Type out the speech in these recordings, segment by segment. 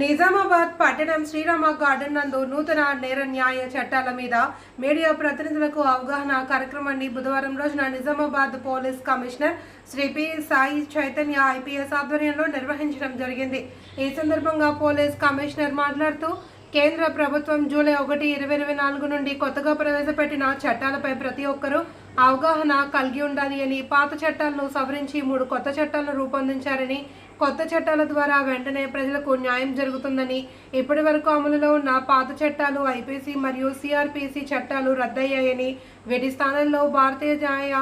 నిజామాబాద్ పట్టణం శ్రీరామ గార్డెన్ నందు నూతన నేర న్యాయ చట్టాల మీద మీడియా ప్రతినిధులకు అవగాహన కార్యక్రమాన్ని బుధవారం రోజున Nizamabad police commissioner Shri P Sai Chaitanya IPS ఆధ్వర్యంలో నిర్వహించడం జరిగింది. ఈ సందర్భంగా పోలీస్ కమిషనర్ మాట్లాడుతూ కేంద్ర ప్రభుత్వం జూలై ఒకటి ఇరవై ఇరవై నాలుగు నుండి కొత్తగా ప్రవేశపెట్టిన చట్టాలపై ప్రతి ఒక్కరూ అవగాహన కలిగి ఉండాలి అని పాత చట్టాలను సవరించి మూడు కొత్త చట్టాలను రూపొందించారని కొత్త చట్టాల ద్వారా వెంటనే ప్రజలకు న్యాయం జరుగుతుందని ఇప్పటి వరకు అమలులో ఉన్న పాత చట్టాలు ఐపీసీ మరియు సిఆర్పిసి చట్టాలు రద్దయ్యాయని వీటి స్థానంలో భారతీయ న్యాయ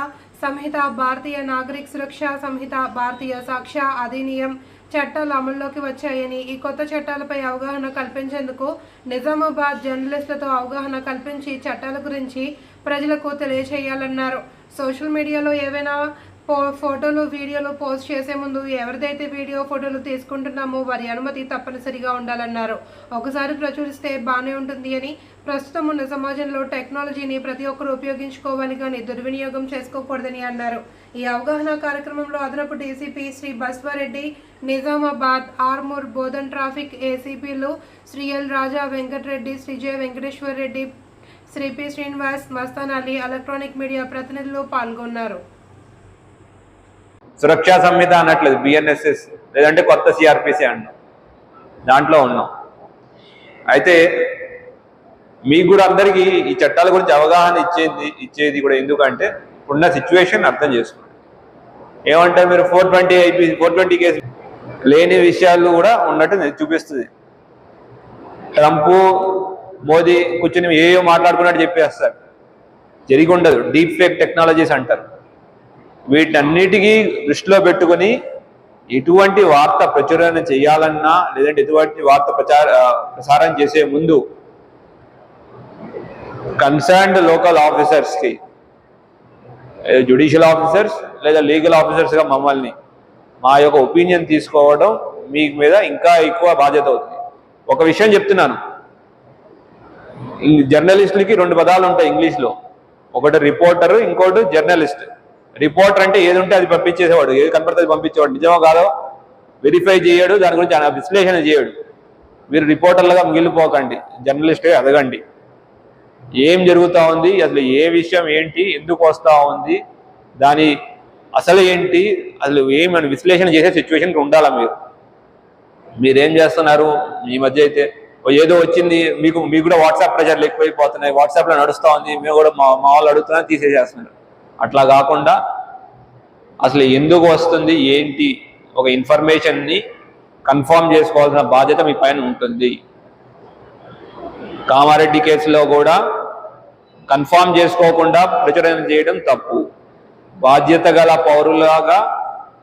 సంహిత భారతీయ నాగరిక సురక్ష సంహిత భారతీయ సాక్ష్య అధినియం చట్టాలు అమల్లోకి వచ్చాయని ఈ కొత్త చట్టాలపై అవగాహన కల్పించేందుకు నిజామాబాద్ జర్నలిస్టులతో అవగాహన కల్పించి చట్టాల గురించి ప్రజలకు తెలియచేయాలన్నారు. సోషల్ మీడియాలో ఏవైనా పో ఫోటోలు వీడియోలు పోస్ట్ చేసే ముందు ఎవరిదైతే వీడియో ఫోటోలు తీసుకుంటున్నామో వారి అనుమతి తప్పనిసరిగా ఉండాలన్నారు. ఒకసారి ప్రచురిస్తే బాగానే ఉంటుంది అని ప్రస్తుతం ఉన్న సమాజంలో టెక్నాలజీని ప్రతి ఒక్కరు ఉపయోగించుకోవాలి కానీ దుర్వినియోగం చేసుకోకూడదని అన్నారు. ఈ అవగాహన కార్యక్రమంలో అదనపు DCP Shri Baswareddy Nizamabad Armoor Bodhan traffic ఏసీపీలు Shri L Raja Venkatareddy Shri J Venkateshwar Reddy Shri P Srinivas Mastan Ali electronic media ప్రతినిధులు పాల్గొన్నారు. సురక్షా సంహిత అనట్లేదు బిఎన్ఎస్ఎస్ లేదంటే కొత్త సిఆర్పిసి అన్నాం. దాంట్లో ఉన్నాం. అయితే మీకు కూడా అందరికీ ఈ చట్టాల గురించి అవగాహన ఇచ్చేది ఇచ్చేది కూడా ఎందుకంటే ఉన్న సిచ్యువేషన్ అర్థం చేసుకోండి ఏమంటే మీరు four twenty IP four twenty case లేని విషయాలు కూడా ఉన్నట్టు చూపిస్తుంది. ట్రంప్ మోదీ కూర్చుని ఏయో మాట్లాడుకున్నట్టు చెప్పేస్తారు. జరిగి ఉండదు డీప్ ఫేక్ టెక్నాలజీస్ అంటారు. వీటన్నిటికీ దృష్టిలో పెట్టుకొని ఎటువంటి వార్త ప్రచురణ చేయాలన్నా లేదంటే ఎటువంటి వార్త ప్రచార ప్రసారం చేసే ముందు కన్సర్న్డ్ లోకల్ ఆఫీసర్స్కి జుడిషియల్ ఆఫీసర్స్ లేదా లీగల్ ఆఫీసర్స్గా మమ్మల్ని మా యొక్క ఒపీనియన్ తీసుకోవడం మీ మీద ఇంకా ఎక్కువ బాధ్యత అవుతుంది. ఒక విషయం చెప్తున్నాను. జర్నలిస్టులకి రెండు పదాలు ఉంటాయి ఇంగ్లీష్లో. ఒకటి రిపోర్టర్ ఇంకోటి జర్నలిస్ట్. రిపోర్టర్ అంటే ఏది ఉంటే అది పంపించేసేవాడు. ఏది కనపడితే అది పంపించేవాడు. నిజమో కాదో వెరిఫై చేయడు దాని గురించి ఆయన విశ్లేషణ చేయడు. మీరు రిపోర్టర్లుగా మిగిలిపోకండి. జర్నలిస్ట్గా ఎదగండి. ఏం జరుగుతూ ఉంది అసలు ఏ విషయం ఏంటి ఎందుకు వస్తూ ఉంది దాని అసలు ఏంటి అసలు ఏమని విశ్లేషణ చేసే సిచ్యువేషన్కి ఉండాలా మీరు? మీరేం చేస్తున్నారు? ఈ మధ్య అయితే ఏదో వచ్చింది మీకు మీకు కూడా వాట్సాప్ ప్రెజర్లు ఎక్కువైపోతున్నాయి వాట్సాప్లో నడుస్తూ ఉంది మేము కూడా మా మా వాళ్ళు అడుగుతున్నా తీసేసేస్తున్నారు. అట్లా కాకుండా అసలు ఎందుకు వస్తుంది ఏంటి ఒక ఇన్ఫర్మేషన్ని కన్ఫర్మ్ చేసుకోవాల్సిన బాధ్యత మీ పైన ఉంటుంది. కామారెడ్డి కేసులో కూడా కన్ఫర్మ్ చేసుకోకుండా ప్రచురణ చేయడం తప్పు. బాధ్యత గల పౌరులాగా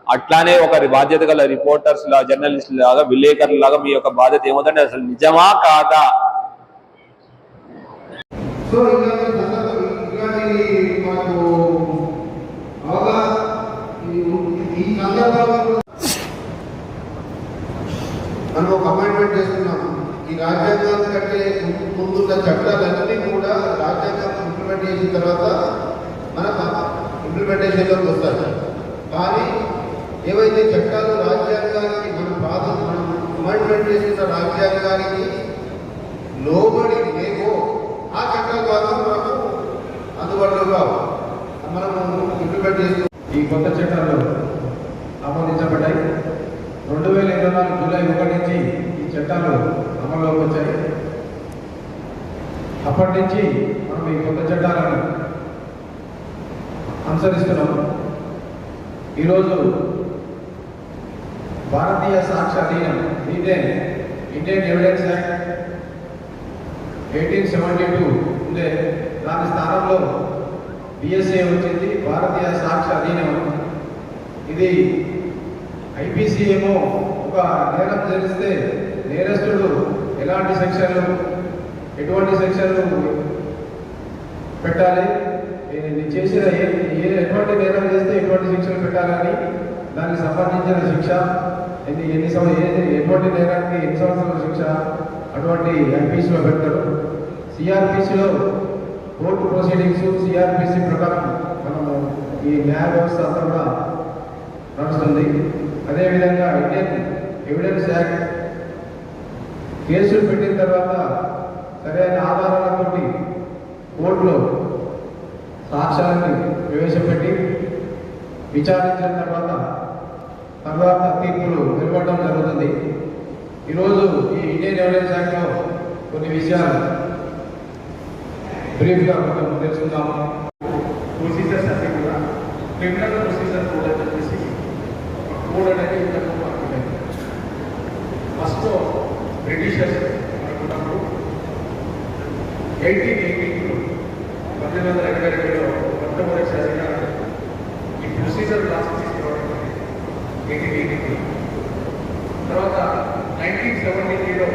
అట్లానే ఒక బాధ్యత గల రిపోర్టర్స్ లా జర్నలిస్ట్ లాగా విలేకరుల లాగా మీ యొక్క బాధ్యత ఏమవుతుందంటే అసలు నిజమా కాదా? ఈ- మనం ఒక అపాయింట్మెంట్ చేసుకున్నాము ఈ రాజ్యాంగాన్ని కంటే ముందున్న చట్టాలన్నీ కూడా రాజ్యాంగం ఇంప్లిమెంట్ చేసిన తర్వాత మనకు ఇంప్లిమెంటేషన్లోకి వస్తాయి. కానీ ఏవైతే చట్టాలు రాజ్యాంగానికి మన ప్రాధ మనం అమెండ్మెంట్ చేసిన రాజ్యాంగానికి లోబడి ఏవో ఆ చట్టాల ద్వారా మనకు అందుబాటులో మనం మనము ఇంప్లిమెంట్ చేస్తూ ఈ కొత్త చట్టాలు ఆమోదించబడ్డాయి రెండు వేల ఇరవై నాలుగు జూలై ఒకటి నుంచి ఈ చట్టాలు అమల్లోకి వచ్చాయి. అప్పటి నుంచి మనం ఈ కొత్త చట్టాలను అనుసరిస్తున్నాం. ఈరోజు భారతీయ సాక్ష్య అధీనం దీన్నే Indian evidence act eighteen seventy two ఉండే దాని స్థానంలో బిఎస్ఏ వచ్చింది భారతీయ సాక్ష్య అధీనం ఇది ఐపీసీ ఏమో ఒక నేరం జరిస్తే నేరస్తుడు ఎలాంటి సెక్షన్లు ఎటువంటి సెక్షన్లు పెట్టాలి? నేను చేసిన ఏ ఏ ఎటువంటి నేరం చేస్తే ఎటువంటి శిక్షలు పెట్టాలని దానికి సంబంధించిన శిక్ష ఎన్ని ఎన్ని సంవత్సరాలు ఎటువంటి నేరానికి ఎన్ని సంవత్సరాల శిక్ష అటువంటి ఎంపీసీలో పెడతారు సిఆర్పిసిలో కోర్టు ప్రొసీడింగ్స్ సిఆర్పిసి ప్రకారం మనము ఈ న్యాయ వ్యవస్థ అంతా కూడా నడుస్తుంది. అదేవిధంగా ఇండియన్ ఎవిడెన్స్ యాక్ట్ కేసులు పెట్టిన తర్వాత సరైన ఆధారాలతోటి కోర్టులో సాక్ష్యాన్ని ప్రవేశపెట్టి విచారించిన తర్వాత తర్వాత తీర్పులు వెలువడడం జరుగుతుంది. ఈరోజు ఈ ఇండియన్ రెవెన్యూ శాఖలో కొన్ని విషయాలు బ్రీఫ్గా కొంచెం తెలుసుకుందాము. ప్రొసీజర్స్ అన్ని కూడా క్రిమినల్ ప్రొసీజర్ కూడా చెప్పేసి కోడ్ అనేది ఫస్ట్ బ్రిటిషర్స్ అనుకున్నప్పుడు ఎయిటీన్ ఎయిటీన్ పంతొమ్మిది వందల ఎనభై రెండులో మొట్టమొదటిసారిగా ఈ ప్రొసీజర్ లాస్ట్ తీసుకురావడం ఎయిటీన్ ఎయిటీన్లో తర్వాత నైన్టీన్ సెవెంటీ త్రీలో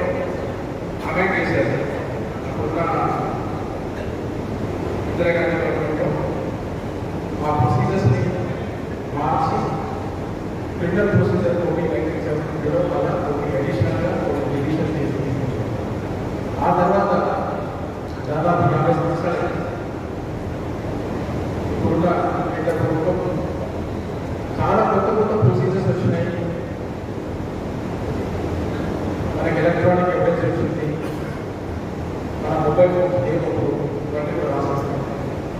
అమెండ్ చేశారు అప్పుడున్న ఇందిరాగాంధీ గవర్నమెంట్లో ఆ ప్రొసీజర్స్ని మార్చి క్రిమినల్ ప్రొసీజర్ ఒకటి నైన్టీన్ సెవెంటీ త్రీలో మళ్ళా ఒకటి అడిషనల్గా ఒక డివిజన్ చేసి ఆ తర్వాత దాదాపు యాభై సంవత్సరాలు ఇప్పుడున్న కేంద్ర ప్రభుత్వం చాలా కొత్త కొత్త ప్రొసీజర్స్ వచ్చినాయి మనకి ఎలక్ట్రానిక్ ఎవిడెన్స్ వచ్చింది మన మొబైల్ ఫోన్ ఏమో ఇవన్నీ కూడా రాసేస్తాం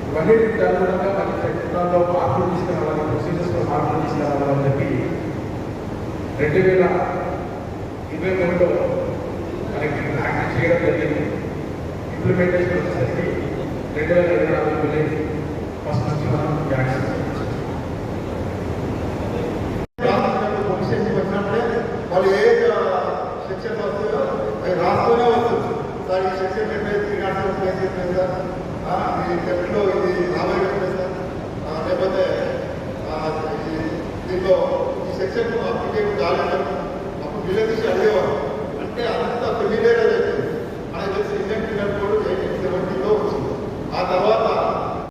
ఇవన్నీ అనుగుణంగా మనకి చట్టాల్లో మార్పులు తీసుకురావాలి ప్రొసీజర్స్లో మార్పులు తీసుకురావాలని చెప్పి రెండు వేల ఇరవై మూడులో మనకి యాక్ట్ చేయడం జరిగింది. ఇంప్లిమెంటేషన్ వచ్చేసరికి రెండు వేల ఇరవై నాలుగు జూలై ఫస్ట్ నుంచి మనం యాక్ట్ పోలీస్ స్టేషన్కి వచ్చినప్పుడే వాళ్ళు ఏ సెక్షన్ వస్తుందో అవి రాస్తూనే వస్తుంది సార్ ఈ సెక్షన్ చెప్పేది త్రీ నాట్ సెవెన్ సార్. ఆ, ఈ సెక్షన్లో ఇది రాబోయే చెప్పేది సార్. లేకపోతే దీంట్లో ఈ సెక్షన్ అప్లికేషన్ కాలేదు అప్పుడు బిల్లు తీసి అడిగేవారు.